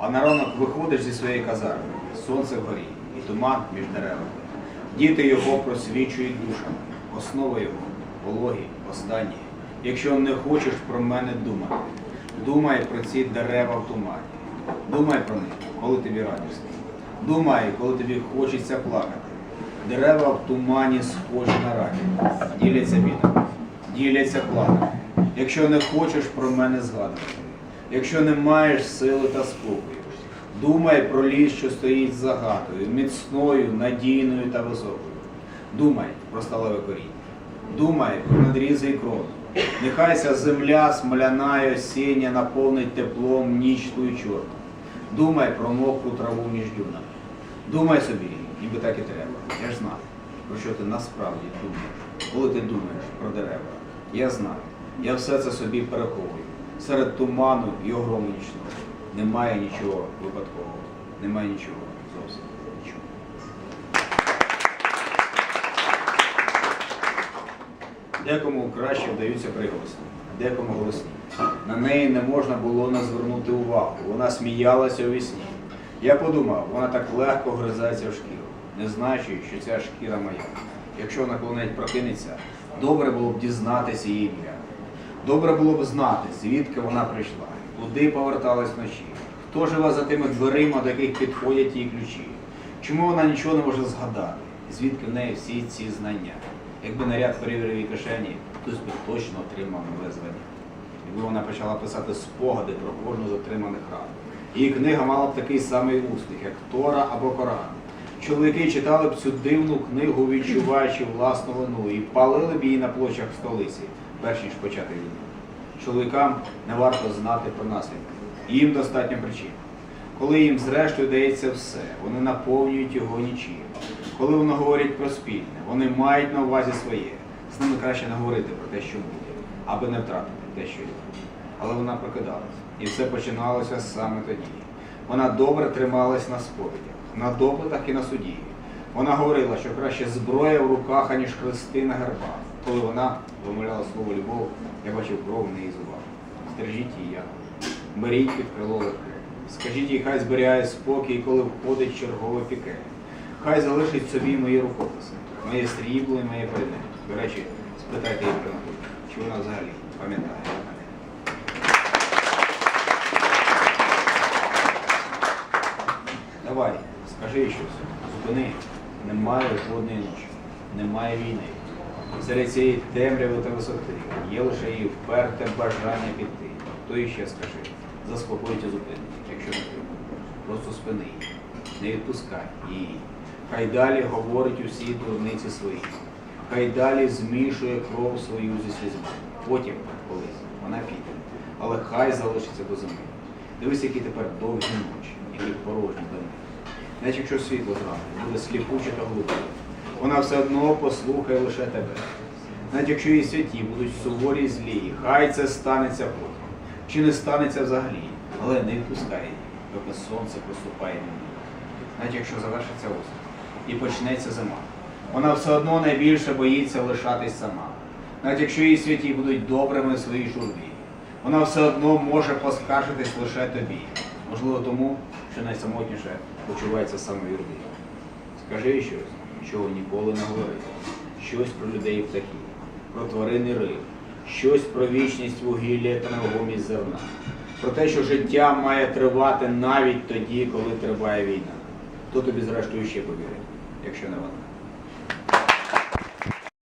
А на ранок виходиш зі своєї казарми, сонце вгорі і туман між деревами. Діти його просвічують душами, основа його, пологі, останні. Якщо не хочеш про мене думати, думай про ці дерева в тумані. Думай про них, коли тобі радісно. Думай, коли тобі хочеться плакати. Дерева в тумані схожі на раки, діляться бідом, діляться планами. Якщо не хочеш про мене згадувати, якщо не маєш сили та спокою, думай про ліс, що стоїть за міцною, надійною та високою. Думай про сталеве коріння. Думай про надрізи і крону. Нехай ця земля смоляна й осіння наповнить теплом ніч ту й чорну. Думай про мокру траву між дюнами. Думай собі, ніби так і треба. Я ж знаю, про що ти насправді думаєш, коли ти думаєш про дерева. Я знаю, я все це собі переховую. Серед туману і огрому нічного. Немає нічого випадкового, немає нічого зовсім. Декому краще вдаються приголосні, декому голосні. На неї не можна було не звернути увагу. Вона сміялася у вісні. Я подумав, вона так легко гризається в шкіру, не знаючи, що ця шкіра моя. Якщо вона коли-небудь прокинеться, добре було б дізнатися її ім'я. Добре було б знати, звідки вона прийшла, куди поверталась вночі, хто живе за тими дверима, до яких підходять її ключі. Чому вона нічого не може згадати? Звідки в неї всі ці знання? Якби наряд перевірив її кишені, хтось би точно отримав нове звання. Якби вона почала писати спогади про кожну з отриманих ран. Її книга мала б такий самий успіх, як Тора або Коран. Чоловіки читали б цю дивну книгу, відчуваючи власну вину, і палили б її на площах столиці, перш ніж почати війну. Чоловікам не варто знати про наслідки. Їм достатньо причин. Коли їм зрештою дається все, вони наповнюють його нічим. Коли вони говорять про спільне, вони мають на увазі своє. З ними краще не говорити про те, що буде, аби не втратити те, що є. Але вона прокидалась. І все починалося саме тоді. Вона добре трималась на сповідях, на допитах і на суді. Вона говорила, що краще зброя в руках, аніж хрести на гербах. Коли вона вимовляла слово любов, я бачив кров в неї зубах. Стережіть її я. Беріть під крило легке. Скажіть їй, хай зберігає спокій, коли входить чергове піке. Хай залишить собі мої рукописи, моє срібло і моє пальне. До речі, спитайте її про натуру, чи вона взагалі пам'ятає. Давай, скажи щось. Зупини. Немає жодної ночі, немає війни. Серед цієї темряви та висоти є лише її вперте бажання піти. То і ще скажи. Заспокойте зупини, якщо не треба. Просто спини її. Не відпускай її. Хай далі говорить усі дурниці свої. Хай далі змішує кров свою зі слізьми. Потім, колись, вона піде. Але хай залишиться до зими. Дивись, які тепер довгі ночі, які порожні доми. Навіть якщо світло зранку буде сліпуче та глухе, вона все одно послухає лише тебе. Навіть якщо її святі будуть суворі і злі, хай це станеться потім. Чи не станеться взагалі, але не відпускай її, доки сонце проступає на ній. Навіть якщо завершиться осінь і почнеться зима. Вона все одно найбільше боїться лишатись сама. Навіть якщо її святі будуть добрими в своїй журбі, вона все одно може поскаржитись лише тобі. Можливо, тому, що найсамотніше почувається саме. Скажи їй щось, чого ніколи не говорив. Щось про людей і птахів, про тварин і риб, щось про вічність вугілля та невагомість зерна, про те, що життя має тривати навіть тоді, коли триває війна. Хто тобі зрештою ще повірить, якщо не вона?